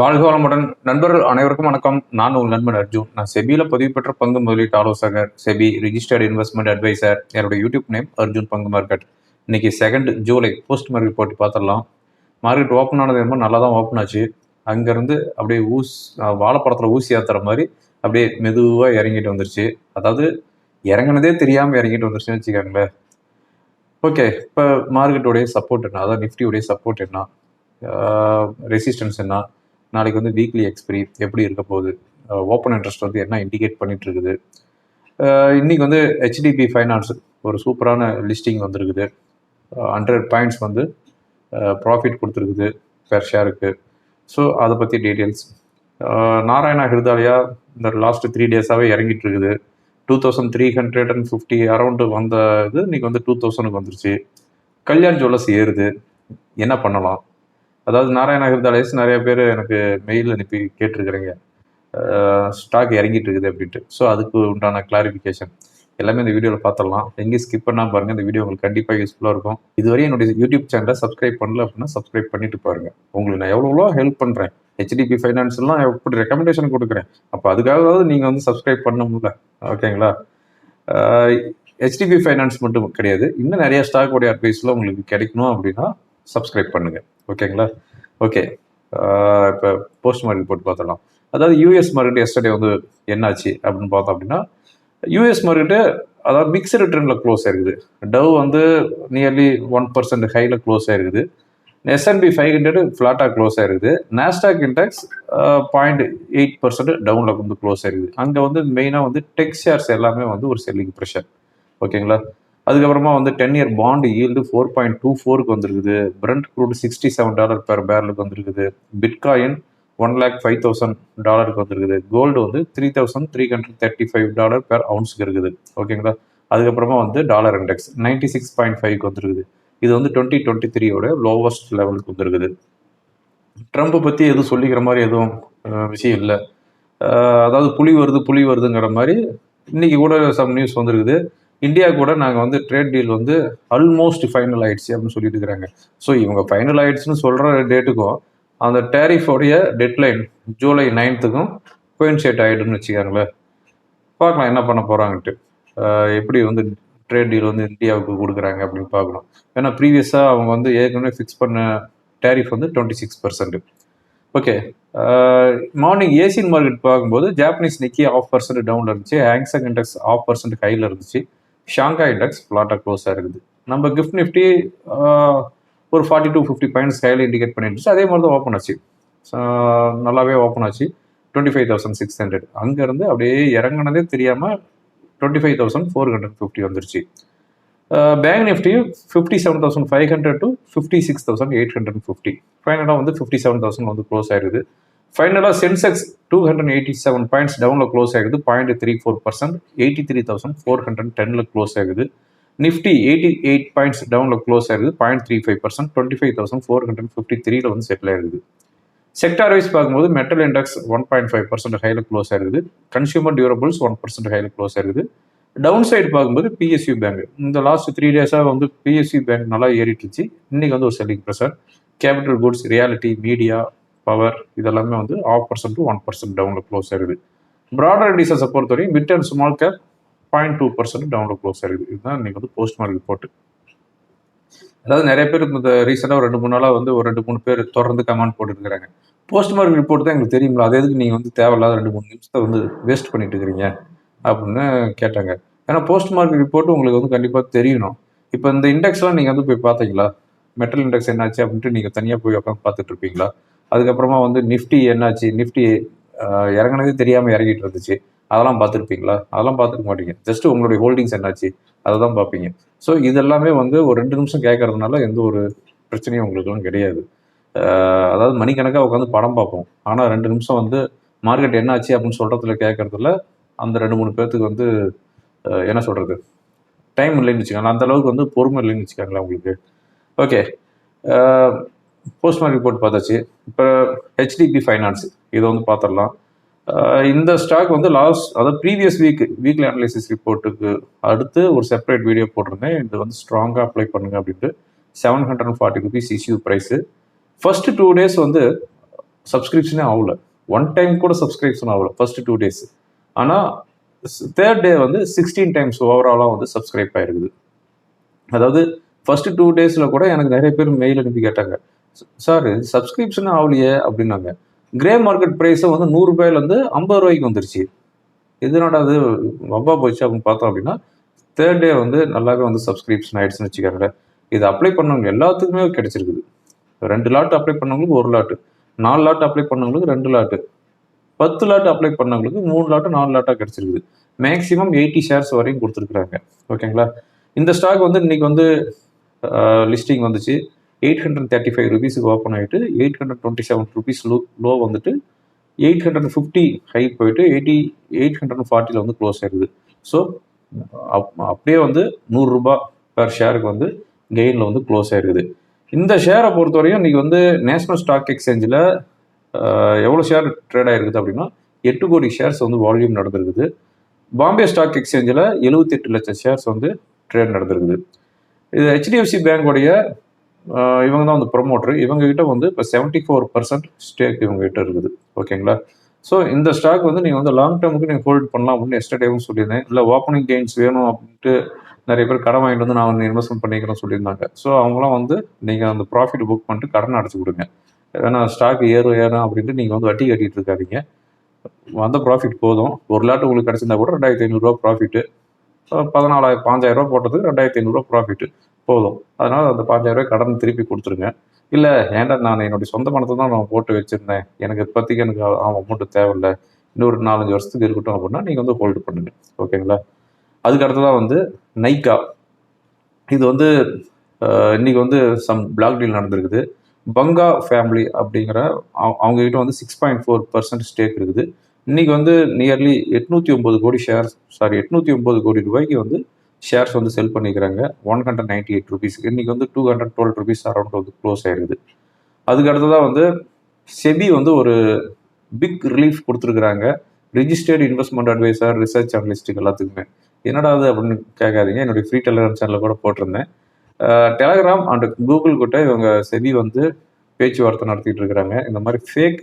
வாழ்க வளமுடன். நண்பர்கள் அனைவருக்கும் வணக்கம். நான் உங்கள் நண்பன் அர்ஜுன். நான் செபியில் பதிவு பெற்ற பங்கு முதலீட்டு ஆலோசகர் செபி ரிஜிஸ்டர்ட் இன்வெஸ்ட்மெண்ட் அட்வைசர் என்னோட யூடியூப் நேம் அர்ஜுன் பங்கு மார்க்கெட் இன்னைக்கு செகண்ட் ஜூலை போஸ்ட் மார்க்கெட் போட்டு பார்த்துடலாம். மார்க்கெட் ஓப்பன் ஆனது ரொம்ப நல்லா தான் ஓப்பன் ஆச்சு. அங்கேருந்து அப்படியே ஊஸ் வாழைப்படத்தில் ஊசி ஏற்றுற மாதிரி அப்படியே மெதுவாக இறங்கிட்டு வந்துருச்சு. அதாவது இறங்குனதே தெரியாமல் இறங்கிட்டு வந்துருச்சுன்னு வச்சுக்கோங்களேன். ஓகே இப்போ மார்க்கெட்டோடைய சப்போர்ட் என்ன? அதாவது நிஃப்டியுடைய சப்போர்ட் என்ன? ரெசிஸ்டன்ஸ் என்ன? நாளைக்கு வந்து வீக்லி எக்ஸ்பிரி எப்படி இருக்க போகுது? ஓப்பன் இன்ட்ரெஸ்ட் வந்து என்ன இண்டிகேட் பண்ணிட்டு இருக்குது? இன்னைக்கு வந்து ஹெச்டிபி ஃபைனான்ஸ் ஒரு சூப்பரான லிஸ்டிங் வந்திருக்குது. ஹண்ட்ரட் பாயிண்ட்ஸ் வந்து ப்ராஃபிட் கொடுத்துருக்குது பெர் ஷேருக்கு ஸோ அதை பற்றி டீட்டெயில்ஸ் நாராயணா ஹிருதாலயா இந்த லாஸ்ட் த்ரீ டேஸாகவே இறங்கிட்டு இருக்குது. Two thousand three hundred and fifty around வந்த இது இன்னைக்கு வந்து டூ தௌசண்ட்க்கு வந்துருச்சு. கல்யாண் ஜுவல்லர்ஸ் ஏறுது. என்ன பண்ணலாம்? அதாவது நாராயண ஹிருதாலயஸ் நிறைய பேர் எனக்கு மெயில் அனுப்பி கேட்டிருக்கிறீங்க. ஸ்டாக் இறங்கிட்டு இருக்குது அப்படின்ட்டு. ஸோ அதுக்கு உண்டான கிளாரிஃபிகேஷன் எல்லாமே இந்த வீடியோவில் பார்த்துடலாம் எங்கேயும் ஸ்கிப் பண்ணால் பாருங்கள் இந்த வீடியோ உங்களுக்கு கண்டிப்பாக யூஸ்ஃபுல்லாக இருக்கும். இதுவரை என்னுடைய யூடியூப் சேனலை சப்ஸ்கிரைப் பண்ணல அப்படின்னா சப்ஸ்கிரைப் பண்ணிட்டு பாருங்கள் உங்களுக்கு நான் எவ்வளோ ஹெல்ப் பண்ணுறேன் ஹெச்டிபி ஃபைனான்ஸ்லாம் எப்படி ரெக்கமெண்டேஷன் கொடுக்குறேன். அப்போ அதுக்காகவாவது நீங்கள் வந்து சப்ஸ்கிரைப் முடியல ஓகேங்களா ஹெச்டிபி ஃபைனான்ஸ் மட்டும் கிடையாது. இன்னும் நிறைய ஸ்டாக்கோடைய அட்வைஸ்லாம் உங்களுக்கு கிடைக்கணும் அப்படின்னா சப்ஸ்கிரைப் பண்ணுங்கள் ஓகேங்களா? ஓகே. இப்போ போஸ்ட் மார்க்கெட் போட்டு பார்த்துடலாம் அதாவது யூஎஸ் மார்க்கெட் எஸ்டர்டே வந்து என்னாச்சு அப்படின்னு பார்த்தோம் அப்படின்னா யூஎஸ் மார்க்கெட்டு அதாவது மிக்சடு ரிட்டர்னில் க்ளோஸ் ஆயிருக்குது. டவ் வந்து நியர்லி ஒன் பர்சன்ட் ஹையில் க்ளோஸ் ஆயிருக்குது. S and P five hundred ஃப்ளாட்டாக க்ளோஸ் ஆயிருக்குது. Nasdaq index point eight percent டவுனில் வந்து க்ளோஸ் ஆயிருக்குது. அங்கே வந்து மெயினாக வந்து டெக் ஷேர்ஸ் எல்லாமே வந்து ஒரு செல்லிங் ப்ரெஷர் ஓகேங்களா? அதுக்கப்புறமா வந்து ten year bond yield four point two ஃபோருக்கு வந்திருக்குது. Brent crude sixty seven dollar per பேரலுக்கு வந்திருக்குது. Bitcoin one lakh five thousand டாலருக்கு வந்திருக்குது. கோல்டு வந்து three thousand three hundred thirty five dollar per அவுன்ஸுக்கு இருக்குது. ஓகேங்களா அதுக்கப்புறமா வந்து dollar index ninety six point ஃபைவ்க்கு வந்திருக்குது. இது வந்து டுவெண்ட்டி டுவெண்ட்டி த்ரீயோட லோவஸ்ட் லெவலுக்கு வந்திருக்குது. ட்ரம்ப்பை பற்றி எதுவும் சொல்லிக்கிற மாதிரி எதுவும் விஷயம் இல்லை. அதாவது புலி வருது புலி வருதுங்கிற மாதிரி இன்னைக்கு கூட சம் நியூஸ் வந்திருக்குது. இந்தியா கூட நாங்கள் வந்து ட்ரேட் டீல் வந்து ஆல்மோஸ்ட் ஃபைனல் ஆயிடுச்சு அப்படின்னு சொல்லிட்டு இருக்கிறாங்க. ஸோ இவங்க ஃபைனல் ஆயிடுச்சுன்னு சொல்கிற டேட்டுக்கும் அந்த டேரிஃபோடைய டெட்லைன் ஜூலை நைன்த்துக்கும் கோயின்சேட் ஆகிடும்னு வச்சுக்காங்களேன். பார்க்கலாம் என்ன பண்ண போகிறாங்கன்ட்டு எப்படி வந்து ட்ரேட் டீல் வந்து இந்தியாவுக்கு கொடுக்குறாங்க அப்படின்னு பார்க்கணும். ஏன்னா ப்ரீவியஸாக அவங்க வந்து ஏற்கனவே ஃபிக்ஸ் பண்ண டேரிஃப் வந்து twenty six percent okay morning Asian market பார்க்கும்போது ஜாப்பனீஸ் நிக்கி ஆஃப் பர்சன்ட் டவுனில் இருந்துச்சு. ஹேங்ஸங் இண்டெக்ஸ் ஆஃப் பர்சன்ட் கையில் இருந்துச்சு. ஷாங்காய் இண்டெக்ஸ் ஃப்ளாட்டாக க்ளோஸாக இருக்குது. நம்ம கிஃப்ட் நிஃப்டி ஒரு ஃபார்ட்டி டூ ஃபிஃப்டி பாயிண்ட்ஸ் கையில் இண்டிகேட் பண்ணிட்டு அதே மாதிரி தான் ஓப்பன் ஆச்சு. நல்லாவே ஓப்பன் ஆச்சு. Twenty five thousand six hundred அங்கேருந்து அப்படியே இறங்குனதே தெரியாமல் twenty five thousand four hundred fifty வந்துருச்சு. Bank Nifty fifty seven thousand five hundred to fifty six thousand eight hundred fifty ஃபைனலாக வந்து ஃபிஃப்டி செவன் தௌசண்ட் வந்து க்ளோஸ் ஆயிருது. ஃபைனலாக Sensex two hundred eighty seven points டவுனில் க்ளோஸ் ஆகுது. Point three four percent eighty three thousand four hundred டெனில் close ஆகுது. Nifty eighty eight points டவுனில் close ஆகுது. Point three five percent twenty five thousand four hundred fifty த்ரீல வந்து settle ஆயிருது sector wise பார்க்கும்போது metal index one point five percent ஹையில் close ஆகிருது consumer durables one percent ஹையில் க்ளோஸ் ஆயிருக்குது டவுன் சைடு பார்க்கும்போது பிஎஸ்யூ பேங்க் இந்த லாஸ்ட் த்ரீ டேஸாக வந்து பிஎஸ்யூ பேங்க் நல்லா ஏறிட்டுச்சு. இன்றைக்கி இன்னைக்கு வந்து ஒரு selling pressure capital goods reality media power இதெல்லாமே வந்து half percent to one percent டவுனில் க்ளோஸ் ஆயிருது ப்ராடர் இண்டிசஸை பொறுத்தவரையும் mid and small cap point two percent டவுனில் க்ளோஸ் ஆயிருது இதுதான் இன்றைக்கி வந்து போஸ்ட் மார்க் ரிப்போர்ட் அதாவது நிறைய பேர் இந்த ரீசெண்டாக ஒரு ரெண்டு மூணு நாளாக வந்து ஒரு ரெண்டு மூணு பேர் தொடர்ந்து கமெண்ட் போட்டுருக்காங்க போஸ்ட் மார்க் ரிப்போர்ட் தான் எங்களுக்கு தெரியுங்களா அது எதுக்கு நீங்கள் வந்து தேவையில்லாத ரெண்டு மூணு நிமிஷத்தை வந்து வேஸ்ட் பண்ணிட்டு இருக்கிறீங்க? அப்படின்னு கேட்டாங்க. ஏன்னா போஸ்ட் மார்க் ரிப்போர்ட் உங்களுக்கு வந்து கண்டிப்பாக தெரியணும். இப்போ இந்த இண்டெக்ஸ்லாம் நீங்கள் வந்து போய் பார்த்தீங்களா? மெட்டல் இண்டெக்ஸ் என்னாச்சு அப்படின்ட்டு நீங்கள் தனியாக போய் உட்காந்து பார்த்துட்டு இருப்பீங்களா? அதுக்கப்புறமா வந்து நிஃப்டி என்னாச்சு? நிஃப்டி இறங்குனதே தெரியாமல் இறங்கிட்டு இருந்துச்சு அதெல்லாம் பார்த்துருப்பீங்களா? அதெல்லாம் பார்த்துருக்க மாட்டீங்க. ஜஸ்ட் உங்களுடைய ஹோல்டிங்ஸ் என்னாச்சு? அதை தான் பார்ப்பீங்க. ஸோ இதெல்லாமே வந்து ஒரு ரெண்டு நிமிஷம் கேட்கறதுனால எந்த ஒரு பிரச்சனையும் உங்களுக்குலாம் கிடையாது. அதாவது மணிக்கணக்காக உட்காந்து படம் பார்ப்போம். ஆனால் ரெண்டு நிமிஷம் வந்து மார்க்கெட் என்ன ஆச்சு அப்படின்னு சொல்கிறதுல கேட்கறதுல அந்த ரெண்டு மூணு பேர்த்துக்கு வந்து என்ன சொல்கிறது டைம் இல்லைன்னு வச்சுக்கோங்களேன். அந்தளவுக்கு வந்து பொறுமை இல்லைன்னு வச்சுக்கோங்களேன் உங்களுக்கு. ஓகே. போஸ்ட் ரிப்போர்ட் பார்த்தாச்சு. இப்போ ஹெச்டிபி ஃபைனான்ஸ் இதை வந்து பார்த்துடலாம். இந்த ஸ்டாக் வந்து லாஸ்ட் அதாவது ப்ரீவியஸ் வீக் வீக்லி அனலைசிஸ் ரிப்போர்ட்டுக்கு அடுத்து ஒரு செப்பரேட் வீடியோ போட்டிருந்தேன். இது வந்து ஸ்ட்ராங்காக அப்ளை பண்ணுங்க அப்படின்ட்டு. Seven hundred and forty rupees issue price first two days வந்து சப்ஸ்கிரிப்ஷனே ஆகல. ஒன் டைம் கூட சப்ஸ்கிரிப்ஷன் ஆகல ஃபர்ஸ்ட் டூ டேஸ் ஆனால் தேர்ட் டே வந்து சிக்ஸ்டீன் டைம்ஸ் ஓவராலாக வந்து சப்ஸ்கிரைப் ஆயிருக்குது. அதாவது ஃபர்ஸ்ட் டூ டேஸில் கூட எனக்கு நிறைய பேர் மெயில் அனுப்பி கேட்டாங்க. சார் சப்ஸ்கிரிப்ஷன் ஆகலையே அப்படின்னாங்க. கிரே மார்க்கெட் ப்ரைஸும் வந்து நூறுரூபாயிலேருந்து ஐம்பது ரூபாய்க்கு வந்துருச்சு. எதனால அது வப்பா போச்சு அப்படின்னு பார்த்தோம் அப்படின்னா தேர்ட் டே வந்து நல்லாவே வந்து சப்ஸ்கிரிப்ஷன் ஆயிடுச்சுன்னு வச்சுக்கோங்களேன். இது அப்ளை பண்ணவங்க எல்லாத்துக்குமே கிடைச்சிருக்குது. ரெண்டு லாட் அப்ளை பண்ணவங்களுக்கு ஒரு லாட்டு நாலு லாட் அப்ளை பண்ணவங்களுக்கு ரெண்டு லாட்டு பத்து லாட் அப்ளை பண்ணவங்களுக்கு மூணு லாட்டு நாலு லாட்டாக கிடைச்சிருக்குது. மேக்ஸிமம் எயிட்டி ஷேர்ஸ் வரையும் கொடுத்துருக்குறாங்க. ஓகேங்களா இந்த ஸ்டாக் வந்து இன்னைக்கு வந்து லிஸ்டிங் வந்துச்சு. எயிட் ஹண்ட்ரட் தேர்ட்டி ஃபைவ் ருபீஸுக்கு ஓப்பன் ஆகிட்டு eight hundred twenty seven rupees low low வந்துட்டு எயிட் ஹண்ட்ரட் ஃபிஃப்டி ஹை போயிட்டு எயிட்டி எயிட் ஹண்ட்ரட் ஃபார்ட்டியில் வந்து க்ளோஸ் ஆயிருக்குது ஸோ அப்படியே வந்து நூறுரூபா பெர் ஷேருக்கு வந்து கெயினில் வந்து க்ளோஸ் ஆயிருக்குது. இந்த ஷேரை பொறுத்தவரையும் இன்றைக்கி வந்து நேஷ்னல் ஸ்டாக் எக்ஸ்சேஞ்சில் எவ்வளோ ஷேர் ட்ரேட் ஆகிருக்குது அப்படின்னா எட்டு கோடி ஷேர்ஸ் வந்து வால்யூம் நடந்திருக்குது. பாம்பே ஸ்டாக் எக்ஸ்சேஞ்சில் எழுபத்தெட்டு லட்சம் ஷேர்ஸ் வந்து ட்ரேட் நடந்திருக்குது. இது ஹெச்டிஎஃப்சி பேங்கோடைய இவங்க தான் வந்து ப்ரொமோட்டர் இவங்ககிட்ட வந்து இப்போ செவன்ட்டி ஃபோர் பர்சன்ட் ஸ்டேக் இவங்ககிட்ட இருக்குது. ஓகேங்களா ஸோ இந்த ஸ்டாக் வந்து நீங்கள் வந்து லாங் டேர்முக்கு நீங்கள் ஹோல்ட் பண்ணலாம் அப்படின்னு எஸ்டர்டேவும் சொல்லியிருந்தேன். இல்லை ஓப்பனிங் கெயின்ஸ் வேணும் அப்படின்ட்டு நிறைய பேர் கடன் வாங்கிட்டு வந்து நான் வந்து இன்வெஸ்ட்மெண்ட் பண்ணிக்கிறேன் சொல்லியிருந்தாங்க. ஸோ அவங்களாம் வந்து நீங்கள் அந்த ப்ராஃபிட் புக் பண்ணிட்டு கடன் அடைச்சி கொடுங்க. ஏன்னா ஸ்டாக் ஏறும் ஏறும் அப்படின்ட்டு நீங்கள் வந்து வட்டி கட்டிட்டு இருக்காதீங்க. வந்த ப்ராஃபிட் போதும். ஒரு லாட்டு உங்களுக்கு கிடச்சிருந்தா கூட ரெண்டாயிரத்தி ஐநூறுரூவா ப்ராஃபிட்டு பதினாலாயிரம் பாஞ்சாயிரம் ரூபா போட்டதுக்கு ரெண்டாயிரத்தி ஐநூறுரூவா ப்ராஃபிட்டு போதும். அதனால் அந்த பாஞ்சாயிரம் கடன் திருப்பி கொடுத்துருங்க. இல்லை ஏன்டா நான் என்னுடைய சொந்த பணத்தை தான் நான் போட்டு வச்சுருந்தேன். எனக்கு இப்போதைக்கு எனக்கு அமௌண்ட்டு தேவையில்லை. இன்னொரு நாலஞ்சு வருஷத்துக்கு இருக்கட்டும் அப்படின்னா நீங்கள் வந்து ஹோல்டு பண்ணுங்க. ஓகேங்களா? அதுக்கு அடுத்ததான் வந்து நைக்கா இது வந்து இன்னைக்கு வந்து சம் பிளாக் டீல் நடந்திருக்குது. பங்கா ஃபேமிலி அப்படிங்கிற அவங்க கிட்ட வந்து six point four percent stake இருக்குது. இன்றைக்கி வந்து நியர்லி எட்நூற்றி ஒம்பது கோடி ஷேர் சாரி எட்நூற்றி ஒம்பது கோடி ரூபாய்க்கு வந்து ஷேர்ஸ் வந்து செல் பண்ணிக்கிறாங்க. One hundred ninety eight rupees இன்னைக்கு வந்து two hundred twelve rupees around வந்து க்ளோஸ் ஆயிருக்குது அதுக்கு அடுத்ததாக வந்து செபி வந்து ஒரு பிக் ரிலீஃப் கொடுத்துருக்குறாங்க. ரிஜிஸ்டர்டு இன்வெஸ்ட்மெண்ட் அட்வைசர் ரிசர்ச் அனலிஸ்ட்டுக்கு எல்லாத்துக்குமே. என்னடா அது அப்படின்னு கேட்காதீங்க. என்னுடைய ஃப்ரீ டெலிகிராம் சேனலில் கூட போட்டிருந்தேன். டெலகிராம் அண்ட் கூகுள் கிட்ட இவங்க செபி வந்து பேச்சுவார்த்தை நடத்திட்டு இருக்கிறாங்க. இந்த மாதிரி ஃபேக்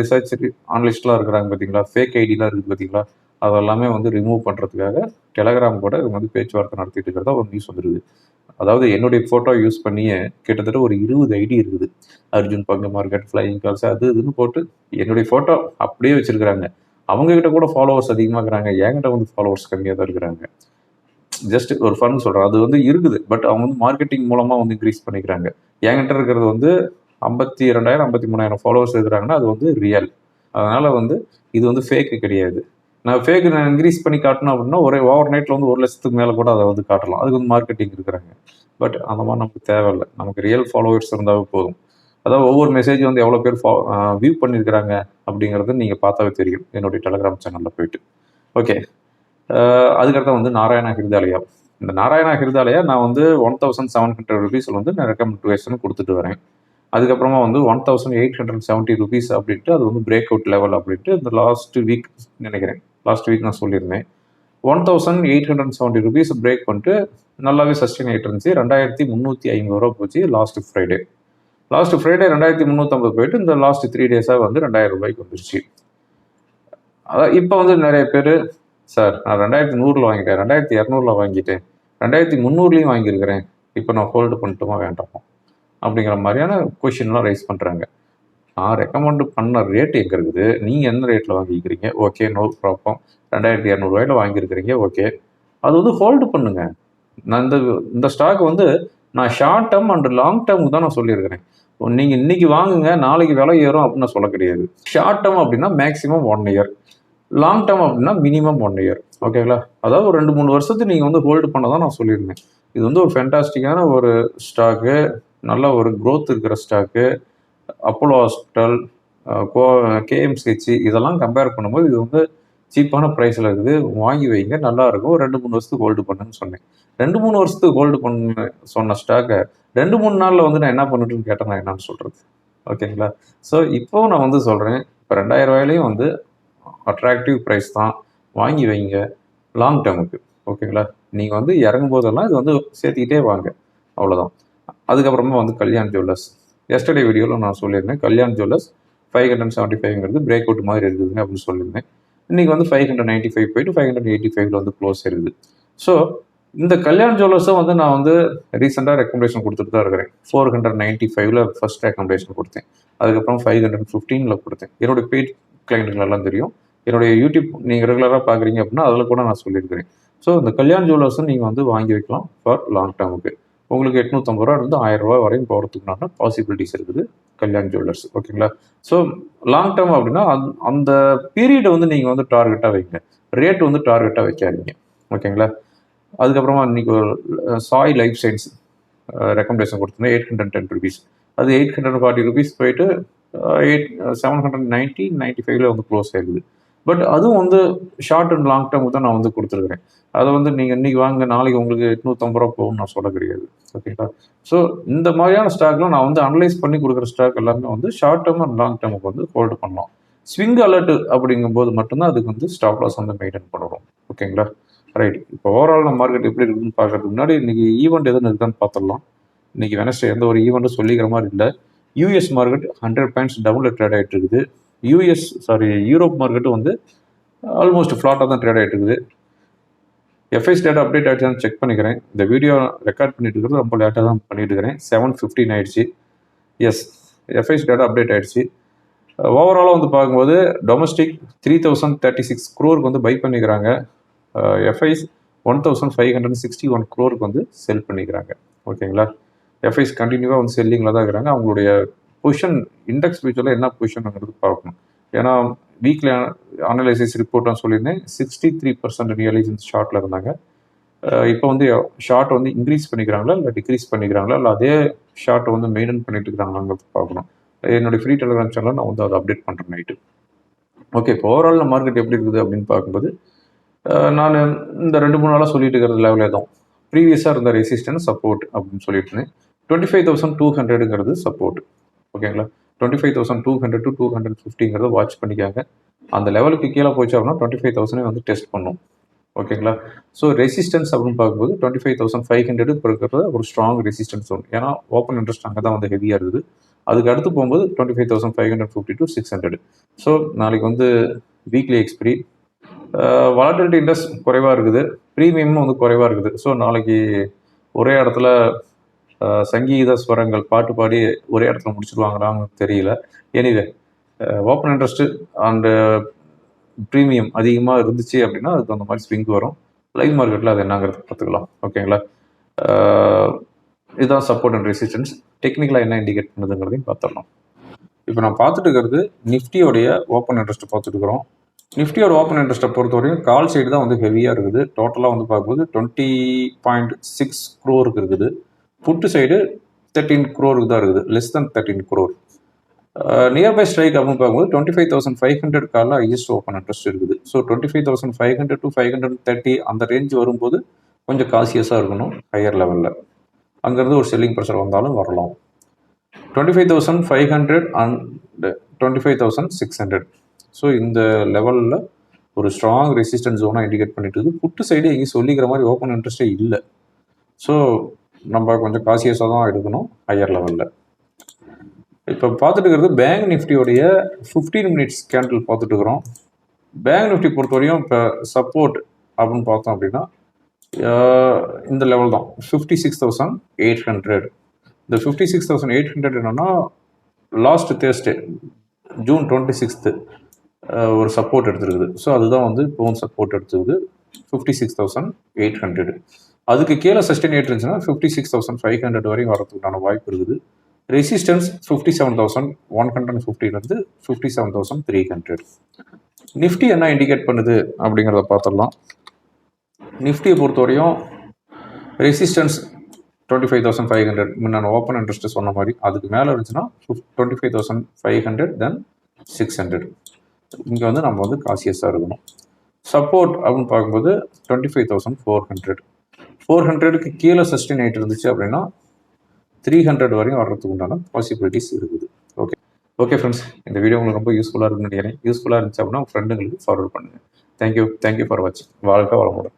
ரிசர்ச் அனலிஸ்ட்லாம் இருக்கிறாங்க பார்த்தீங்களா ஃபேக் ஐடிலாம் இருக்குது பார்த்தீங்களா அதெல்லாமே வந்து ரிமூவ் பண்ணுறதுக்காக டெலகிராம் கூட இவங்க வந்து பேச்சுவார்த்தை நடத்திட்டு இருக்கிறதா ஒரு நியூஸ் வந்துருது. அதாவது என்னுடைய ஃபோட்டோ யூஸ் பண்ணியே கிட்டத்தட்ட ஒரு இருபது ஐடி இருக்குது. அர்ஜுன் பங்கு மார்க்கெட் ஃப்ளையிங் கால்ஸ் அது இதுன்னு போட்டு என்னுடைய ஃபோட்டோ அப்படியே வச்சுருக்கிறாங்க. அவங்கக்கிட்ட கூட ஃபாலோவர்ஸ் அதிகமாக இருக்கிறாங்க. என்கிட்ட வந்து ஃபாலோவர்ஸ் கம்மியாக தான் இருக்கிறாங்க. ஜஸ்ட் ஒரு ஃபன் சொல்கிறேன் அது வந்து இருக்குது. பட் அவங்க வந்து மார்க்கெட்டிங் மூலமாக வந்து இன்க்ரீஸ் பண்ணிக்கிறாங்க. என்கிட்ட இருக்கிறது வந்து ஐம்பத்தி ரெண்டாயிரம் ஐம்பத்தி மூணாயிரம் ஃபாலோவர்ஸ் இருக்கிறாங்கன்னா அது வந்து ரியல் அதனால் வந்து இது வந்து ஃபேக்கு கிடையாது. நான் ஃபேக் நான் இன்க்ரீஸ் பண்ணி காட்டணும் அப்படின்னா ஒரே ஓவர் நைட்டில் வந்து ஒரு லட்சத்துக்கு மேலே கூட அதை வந்து காட்டலாம். அதுக்கு வந்து மார்க்கெட்டிங் இருக்கிறாங்க. பட் அந்த மாதிரி நமக்கு தேவையில்லை. நமக்கு ரியல் ஃபாலோவர்ஸ் இருந்தாவே போதும். அதாவது ஒவ்வொரு மெசேஜ் வந்து எவ்வளோ பேர் ஃபா வியூ பண்ணியிருக்கிறாங்க அப்படிங்கிறது நீங்கள் பார்த்தாவே தெரியும். என்னுடைய டெலகிராம் சேனலில் போயிட்டு. ஓகே அதுக்கடுத்து வந்து நாராயணா ஹிருதாலயா இந்த நாராயணா ஹிருதாலயா நான் வந்து ஒன் தௌசண்ட் செவன் ஹண்ட்ரட் ருபீஸில் வந்து நான் ரெக்கமெண்டேஷன் கொடுத்துட்டு வரேன். அதுக்கப்புறமா வந்து one thousand eight hundred seventy rupees அப்படின்ட்டு அது வந்து பிரேக் அவுட் லெவல் அப்படின்ட்டு இந்த லாஸ்ட் வீக் நினைக்கிறேன். லாஸ்ட் வீக் நான் சொல்லியிருந்தேன். One thousand eight hundred seventy rupees break பண்ணிட்டு நல்லாவே சஸ்டெயின் ஆகிட்டு இருந்துச்சு. ரெண்டாயிரத்தி முந்நூற்றி ஐம்பது ரூபா போச்சு லாஸ்ட் ஃப்ரைடே லாஸ்ட் ஃப்ரைடே ரெண்டாயிரத்தி முந்நூற்றம்பது போயிட்டு இந்த லாஸ்ட் த்ரீ டேஸாக வந்து ரெண்டாயிரம் ரூபாய்க்கு வந்துருச்சு. அதான் இப்போ வந்து நிறைய பேர் சார் நான் ரெண்டாயிரத்தி நூறில் வாங்கிட்டேன் ரெண்டாயிரத்தி இரநூறுல வாங்கிட்டேன் ரெண்டாயிரத்தி முந்நூறுலையும் வாங்கியிருக்கிறேன் இப்போ நான் ஹோல்டு பண்ணிட்டுமா வேண்டாமா? அப்படிங்கிற மாதிரியான கொஷின்லாம் ரைஸ் பண்ணுறாங்க நான் ரெக்கமெண்ட் பண்ண ரேட் எங்கே இருக்குது? நீங்கள் எந்த ரேட்டில் வாங்கிக்கிறீங்க? ஓகே நோ ப்ராப்ளம் ரெண்டாயிரத்தி இரநூறுவாயில் வாங்கியிருக்கிறீங்க. ஓகே அது வந்து ஹோல்டு பண்ணுங்க. நான் இந்த இந்த ஸ்டாக் வந்து நான் ஷார்ட் டேர்ம் அண்ட் லாங் டேர்முக்கு தான் நான் சொல்லியிருக்கிறேன். நீங்கள் இன்றைக்கி வாங்குங்க நாளைக்கு விலை ஏறும் அப்படின்னு சொல்ல கிடையாது. ஷார்ட் டேர்ம் அப்படின்னா maximum one year long term அப்படின்னா மினிமம் ஒன் இயர் ஓகேங்களா அதாவது ஒரு ரெண்டு மூணு வருஷத்துக்கு நீங்கள் வந்து ஹோல்டு பண்ண தான் நான் சொல்லியிருந்தேன். இது வந்து ஒரு ஃபென்டாஸ்டிக்கான ஒரு ஸ்டாக்கு நல்ல ஒரு க்ரோத் இருக்கிற stock Apollo hospital co KMCH இதெல்லாம் கம்பேர் பண்ணும்போது இது வந்து சீப்பான ப்ரைஸில் இருக்குது. வாங்கி வைங்க நல்லா இருக்கும். ரெண்டு மூணு வருஷத்துக்கு ஹோல்டு பண்ணுன்னு சொன்னேன். ரெண்டு மூணு வருஷத்துக்கு ஹோல்டு பண்ண சொன்ன ஸ்டாக்கை ரெண்டு மூணு நாளில் வந்து நான் என்ன பண்ணிட்டுன்னு கேட்டேன் நான் என்னன்னு சொல்கிறது ஓகேங்களா? ஸோ இப்போ நான் வந்து சொல்கிறேன் இப்போ ரெண்டாயிரம் ரூபாயிலையும் வந்து அட்ராக்டிவ் ப்ரைஸ் தான். வாங்கி வைங்க லாங் டேர்முக்கு ஓகேங்களா? நீங்கள் வந்து இறங்கும் போதெல்லாம் இது வந்து சேர்த்துக்கிட்டே வாங்க. அவ்வளோதான் அதுக்கப்புறமா வந்து கல்யாண் ஜுவல்லர்ஸ் எஸ்டர்டே வீடியோவில் நான் சொல்லியிருந்தேன் Kalyan jewellers five hundred seventy ஃபைவ்ங்கிறது break out மாதிரி இருக்குதுங்க அப்படின்னு சொல்லியிருந்தேன். இன்றைக்கி வந்து ஃபைவ் ஹண்ட்ரட் நைன்ட்டி ஃபைவ் போயிட்டு ஃபைவ் ஹண்ட்ரட் எயிட்டி ஃபைவ்ல வந்து க்ளோஸ் இருக்குது ஸோ இந்த கல்யாண் ஜுவல்லர்ஸும் வந்து நான் வந்து ரீசெண்டாக ரெக்கமெண்டேஷன் கொடுத்துட்டு தான் இருக்கிறேன். ஃபோர் ஹண்ட்ரட் நைன்ட்டி ஃபைவ்ல ஃபர்ஸ்ட் ரெக்கமெண்டேஷன் கொடுத்தேன். அதுக்கப்புறம் ஃபைவ் ஹண்ட்ரட் ஃபிஃப்டீனில் கொடுத்தேன். என்னுடைய பெய்ட் கிளைண்ட்டுங்களெல்லாம் தெரியும். என்னுடைய யூடியூப் நீங்கள் ரெகுலராக பார்க்குறீங்க அப்படின்னா அதில் கூட நான் சொல்லியிருக்கிறேன். ஸோ இந்த கல்யாண் ஜுவல்லர்ஸும் நீங்கள் வந்து வாங்கி வைக்கலாம் ஃபார் லாங் டேர்முக்கு உங்களுக்கு எட்நூற்றம்பது ரூபா இருந்து ஆயிரம் ரூபாய் வரையும் போகிறதுக்குனால பாசிபிலிட்டிஸ் இருக்குது. கல்யாண் ஜுவல்லர்ஸ் ஓகேங்களா ஸோ லாங் டேர்ம் அப்படின்னா அந்த அந்த பீரியடை வந்து நீங்கள் வந்து டார்கெட்டாக வைங்க. ரேட் வந்து டார்கெட்டாக வைக்காதீங்க. ஓகேங்களா அதுக்கப்புறமா இன்றைக்கி ஒரு சாய் லைஃப் சயின்ஸ் ரெக்கமெண்டேஷன் கொடுத்தீங்கன்னா எயிட் ஹண்ட்ரட் டென் ருபீஸ் அது எயிட் ஹண்ட்ரட் ஃபார்ட்டி ருபீஸ் போயிட்டு eight seven hundred ninety ninety ஃபைவ்ல வந்து க்ளோஸ் ஆயிருக்குது பட் அதுவும் வந்து ஷார்ட் அண்ட் லாங் டேர்முக்கு தான் நான் வந்து கொடுத்துருக்குறேன். அதை வந்து நீங்கள் இன்னைக்கு வாங்க நாளைக்கு உங்களுக்கு எட்நூற்றம்பது ரூபா போகும்னு நான் சொல்ல கிடையாது. ஓகேங்களா ஸோ இந்த மாதிரியான ஸ்டாக்லாம் நான் வந்து அனலைஸ் பண்ணி கொடுக்குற ஸ்டாக் எல்லாமே வந்து ஷார்ட் டேர்ம் அண்ட் லாங் டேர்முக்கு வந்து ஹோல்டு பண்ணலாம். ஸ்விங் அலர்ட் அப்படிங்கும்போது மட்டும்தான் அதுக்கு வந்து ஸ்டாப் லாஸ் வந்து மெயின்டைன் பண்ணுறோம் ஓகேங்களா ரைட் இப்போ ஓவரால் நம்ம மார்க்கெட் எப்படி இருக்குன்னு பார்க்கறதுக்கு முன்னாடி இன்னைக்கு ஈவெண்ட் எதுவும் இருக்கான்னு பார்த்துடலாம். இன்னைக்கு வெனஸ்டே எந்த ஒரு ஈவெண்ட்டும் சொல்லிக்கிற மாதிரி இல்லை. யூஎஸ் மார்க்கெட் ஹண்ட்ரட் பாயிண்ட்ஸ் டபுளில் ட்ரேட் ஆகிட்டு இருக்குது. யூஎஸ் சாரி யூரோப் மார்க்கெட்டும் வந்து ஆல்மோஸ்ட் ஃப்ளாட்டாக தான் ட்ரேட் ஆகிட்டு இருக்குது. எஃப்ஐஸ் டேட்டா அப்டேட் ஆகிடுச்சான்னு செக் பண்ணிக்கிறேன். இந்த வீடியோ ரெக்கார்ட் பண்ணிட்டு இருக்கிறது ரொம்ப லேட்டாக தான் பண்ணிட்டு இருக்கிறேன். செவன் ஃபிஃப்டின் ஆயிடுச்சு. எஸ் எஃப்ஐஸ் டேட்டா அப்டேட் ஆயிடுச்சு. ஓவராலாக வந்து பார்க்கும்போது domestic three thousand thirty six க்ரோருக்கு வந்து பை பண்ணிக்கிறாங்க. FIs one thousand five hundred sixty one க்ரோருக்கு வந்து செல் பண்ணிக்கிறாங்க. ஓகேங்களா எஃப்ஐஸ் கண்டினியூவாக வந்து செல்லிங்கில் தான் இருக்கிறாங்க. அவங்களுடைய பொசிஷன் இண்டெக்ஸ் ஃபியூச்சரில் என்ன பொசிஷனுங்கிறது பார்க்கணும். ஏன்னா வீக்லி அனலைசிஸ் ரிப்போர்ட்லாம் சொல்லியிருந்தேன் சிக்ஸ்டி த்ரீ பர்சன்ட் ரியலைசன்ஸ் ஷார்ட்டில் இருந்தாங்க. இப்போ வந்து ஷார்ட் வந்து இன்க்ரீஸ் பண்ணிக்கிறாங்களா இல்லை டிக்ரீஸ் பண்ணிக்கிறாங்களா இல்லை அதே ஷார்ட்டை வந்து மெயின்டைன் பண்ணிட்டு இருக்காங்களாங்கிறது பார்க்கணும். என்னுடைய ஃப்ரீ டெலிகிராம் சேனலில் நான் வந்து அதை அப்டேட் பண்ணுறேன் நைட்டு ஓகே இப்போ ஓவரால் மார்க்கெட் எப்படி இருக்குது அப்படின்னு பார்க்கும்போது நான் இந்த ரெண்டு மூணு நாளாக சொல்லிட்டு இருக்கிறது லெவலே தான். ப்ரீவியஸாக இருந்த ரெசிஸ்டன்ஸ் சப்போர்ட் அப்படின்னு சொல்லிட்டு இருந்தேன். டுவெண்ட்டி ஃபைவ் தௌசண்ட் டூ ஹண்ட்ரடுங்கிறது சப்போர்ட் ஓகேங்களா twenty five thousand two hundred to two hundred ஃபிஃப்டிங்கிறத watch பண்ணிக்காங்க அந்த லெவலுக்கு கீழே போச்சு அப்படின்னா டுவெண்ட்டி ஃபைவ் தௌசண்டே வந்து டெஸ்ட் பண்ணும். ஓகேங்களா ஸோ ரெசிஸ்டன்ஸ் அப்படின்னு பார்க்கும்போது twenty five thousand five hundred இருக்கிறது ஒரு ஸ்ட்ராங் ரெசிஸ்டன்ஸ் ஒன்று ஏன்னா ஓப்பன் இன்ட்ரெஸ்ட் அங்கே தான் வந்து ஹெவியாக இருக்குது. அதுக்கு அடுத்து போகும்போது twenty five thousand five hundred fifty to six hundred so நாளைக்கு வந்து வீக்லி எக்ஸ்பிரி வாலட்டிலிட்டி இன்ட்ரெஸ்ட் குறைவாக இருக்குது. ப்ரீமியமும் வந்து குறைவாக இருக்குது. ஸோ நாளைக்கு ஒரே இடத்துல சங்கீத ஸ்வரங்கள் பாட்டு பாடி ஒரே இடத்துல முடிச்சிருவாங்களான்னு தெரியல. Anyway open interest and premium அதிகமாக இருந்துச்சு அப்படின்னா அதுக்கு அந்த மாதிரி ஸ்விங் வரும். லைவ் மார்க்கெட்டில் அது என்னங்கிறது பார்த்துக்கலாம். ஓகேங்களா இதுதான் சப்போர்ட் அண்ட் ரெசிஸ்டன்ஸ் டெக்னிக்கலாக என்ன இண்டிகேட் பண்ணுதுங்கிறதையும் பார்த்துடலாம். இப்போ நான் பார்த்துட்டு இருக்கிறது நிஃப்டியோடைய ஓப்பன் இன்ட்ரெஸ்ட் பார்த்துட்டு இருக்கிறோம். நிஃப்டியோட ஓப்பன் இன்ட்ரெஸ்ட்டை பொறுத்தவரையும் கால் சைடு தான் வந்து ஹெவியாக இருக்குது. டோட்டலாக வந்து பார்க்கும்போது டுவெண்ட்டி பாயிண்ட் சிக்ஸ் க்ரோருக்கு இருக்குது. புட்டு சைடு தேர்ட்டீன் குரோருக்கு தான் இருக்குது. Less than thirteen crore nearby strike அப்படின்னு பார்க்கும்போது twenty five thousand five hundred காலில் ஹையஸ்ட் ஓப்பன் இன்ட்ரெஸ்ட் இருக்குது. So twenty five thousand five hundred to five hundred thirty அந்த ரேஞ்ச் வரும்போது கொஞ்சம் காசியஸாக இருக்கணும் ஹையர் லெவலில் அங்கேருந்து ஒரு செல்லிங் ப்ரெஷர் வந்தாலும் வரலாம். Twenty five thousand five hundred and twenty five thousand six hundred so இந்த லெவலில் ஒரு ஸ்ட்ராங் ரெசிஸ்டன்ஸ் ஜோனாக இண்டிகேட் பண்ணிட்டு இருக்குது. புட்டு சைடு எங்கேயும் சொல்லிக்கிற மாதிரி ஓப்பன் இன்ட்ரெஸ்ட்டே இல்லை. ஸோ நம்ம கொஞ்சம் காசியஸாக தான் எடுக்கணும் ஹையர் லெவலில் இப்போ பார்த்துட்டு இருக்கிறது பேங்க் நிஃப்டியோடைய ஃபிஃப்டீன் மினிட்ஸ் கேண்டில் பார்த்துட்டு இருக்கிறோம். பேங்க் நிஃப்டி பொறுத்தவரையும் இப்போ சப்போர்ட் அப்படின்னு பார்த்தோம் அப்படின்னா இந்த லெவல் தான். Fifty six thousand eight hundred இந்த fifty six thousand eight hundred என்னன்னா last Thursday June twenty sixth ஒரு சப்போர்ட் எடுத்துருக்குது. ஸோ அதுதான் வந்து இப்போவும் support எடுத்துருக்குது. Fifty six thousand eight hundred அதுக்கு கீழே சஸ்டெயின் ஆகிட்டு இருந்துச்சுன்னா fifty six thousand five hundred வரையும் வரதுக்கான வாய்ப்பு இருக்குது. Resistance fifty seven thousand one hundred ஃபிஃப்டிலேருந்து fifty seven thousand three hundred Nifty என்ன இண்டிகேட் பண்ணுது அப்படிங்கிறத பார்த்துடலாம். நிஃப்டியை பொறுத்தவரையும் resistance twenty five thousand five hundred முன்னாடி ஓப்பன் இன்ட்ரெஸ்ட் சொன்ன மாதிரி அதுக்கு மேலே இருந்துச்சுன்னா twenty five thousand five hundred then six hundred இங்கே வந்து நம்ம வந்து காசியஸாக இருக்கணும். சப்போர்ட் அப்படின்னு பார்க்கும்போது twenty five thousand four hundred four ஹண்ட்ரடுக்கு கீழே சஸ்டெயின் ஆகிட்டு இருந்துச்சு அப்படின்னா த்ரீ ஹண்ட்ரட் வரையும் வர்றதுக்கு உண்டான பாசிபிலிட்டிஸ் இருக்குது. ஓகே ஓகே ஃப்ரெண்ட்ஸ் இந்த வீடியோ உங்களுக்கு ரொம்ப யூஸ்ஃபுல்லாக இருக்குன்னு நினைக்கிறேன். யூஸ்ஃபுல்லாக இருந்துச்சு அப்படின்னா உங்கள் ஃப்ரெண்டுங்களுக்கு ஃபார்வர்ட் பண்ணுங்கள் thank you thank you for வாட்சிங் வாழ்க்கை வளமுடன்.